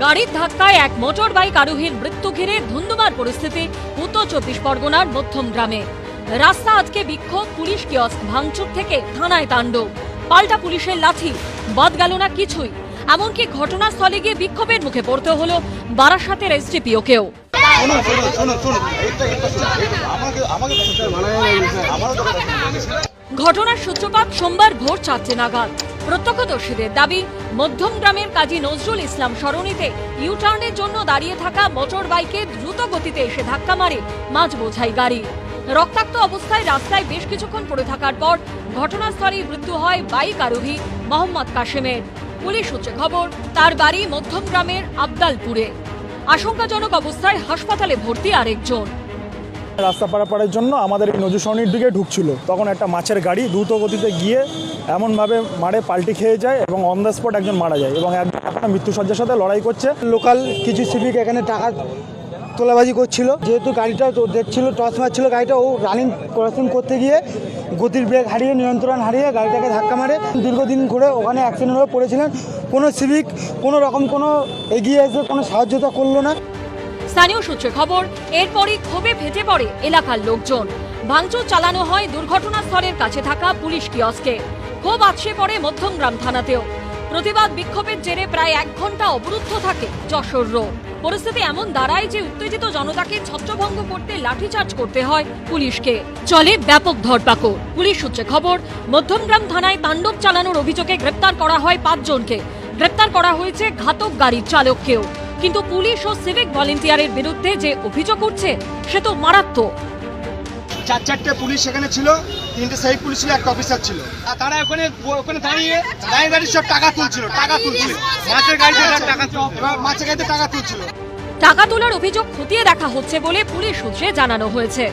গাড়ির ধাক্কায় এক মোটর বাইক আরোহীর মৃত্যু ঘিরে ধুন্ধুমার পরিস্থিতি উত্তর চব্বিশ পরগনার মধ্যম গ্রামে রাস্তা আজকে বিক্ষোভ পুলিশ কিয়স্ক ভাঙচুর থেকে থানায় তাণ্ডব পাল্টা পুলিশের লাঠি বাদ গেল না কিছুই এমনকি ঘটনাস্থলে গিয়ে বিক্ষোভের মুখে পড়তে হলো বারাসাতের এসডিপিওকেও ঘটনার সূত্রপাত সোমবার ভোর চারটে নাগাদ প্রত্যক্ষদর্শীদের দাবি, মধ্যম গ্রামের কাজী নজরুল ইসলাম সরণিতে ইউটার্নের জন্য দাঁড়িয়ে থাকা মোটর বাইকে দ্রুত গতিতে এসে ধাক্কা মারে মাঝ বোঝাই গাড়ি। রক্তাক্ত অবস্থায় রাস্তায় বেশ কিছুক্ষণ পড়ে থাকার পর ঘটনাস্থলেই মৃত্যু হয় বাইক আরোহী মোহাম্মদ কাশেমের। পুলিশ সূত্রে খবর, তার বাড়ি মধ্যম গ্রামের আবদালপুরে। আশঙ্কাজনক অবস্থায় হাসপাতালে ভর্তি আরেকজন। রাস্তা পারাপারের জন্য আমাদের এই নজু দিকে ঢুকছিল। তখন একটা মাছের গাড়ি দ্রুত গতিতে গিয়ে এমনভাবে মারে পাল্টি খেয়ে যায় এবং অন দ্য স্পট একজন মারা যায় এবং একজন একটা মৃত্যুসজ্জার সাথে লড়াই করছে। লোকাল কিছু সিভিক এখানে টাকা তোলাবাজি করছিল। যেহেতু গাড়িটা দেখছিল টস মারছিল গাড়িটা, ও রানিং ক্রসিং করতে গিয়ে গতির ব্রেক হারিয়ে, নিয়ন্ত্রণ হারিয়ে গাড়িটাকে ধাক্কা মারে। দীর্ঘদিন ঘুরে ওখানে অ্যাক্সিডেন্ট হয়ে পড়েছিলেন। কোনো সিভিক কোনো রকম কোনো এগিয়ে এসে কোনো সাহায্যতা করল না। স্থানীয় সূত্রে খবর, এরপরই ক্ষোভে ফেটে পড়ে এলাকার লোকজন। ভাঙচুর চালানো হয় দুর্ঘটনাস্থলের কাছে থাকা পুলিশ কিয়স্কে। ক্ষোভ আছড়ে পড়ে মধ্যমগ্রাম থানাতেও। প্রতিবাদ বিক্ষোভের জেরে প্রায় এক ঘণ্টা অবরুদ্ধ থাকে যশোর রোড। পরিস্থিতি এমন দাঁড়ায় যে উত্তেজিত জনতাকে ছত্রভঙ্গ করতে লাঠিচার্জ করতে হয় পুলিশকে। চলে ব্যাপক ধরপাকড়। পুলিশ সূত্রে খবর, মধ্যমগ্রাম থানায় তাণ্ডব চালানোর অভিযোগে গ্রেপ্তার করা হয় পাঁচজনকে। গ্রেপ্তার করা হয়েছে ঘাতক গাড়ির চালককেও। কিন্তু পুলিশ ও সিভিক ভলেন্টিয়ারের বিরুদ্ধে যে অভিযোগ করছে সে তো মারাত্মক। চার চারটে পুলিশ সেখানে ছিল তিনটে সেই পুলিশ ছিল একটা অফিসার ছিল। আর তারা ওখানে ওখানে দাঁড়িয়ে দাঁড়িয়ে দাঁড়িয়ে সব টাকা তুলছিল টাকা তুলছিল। মাছের গাড়িতে টাকা মাছের গাড়িতে টাকা তুলছিল। টাকা তোলার অভিযোগ খতিয়ে দেখা হচ্ছে বলে পুলিশ সূত্রে জানানো হয়েছে।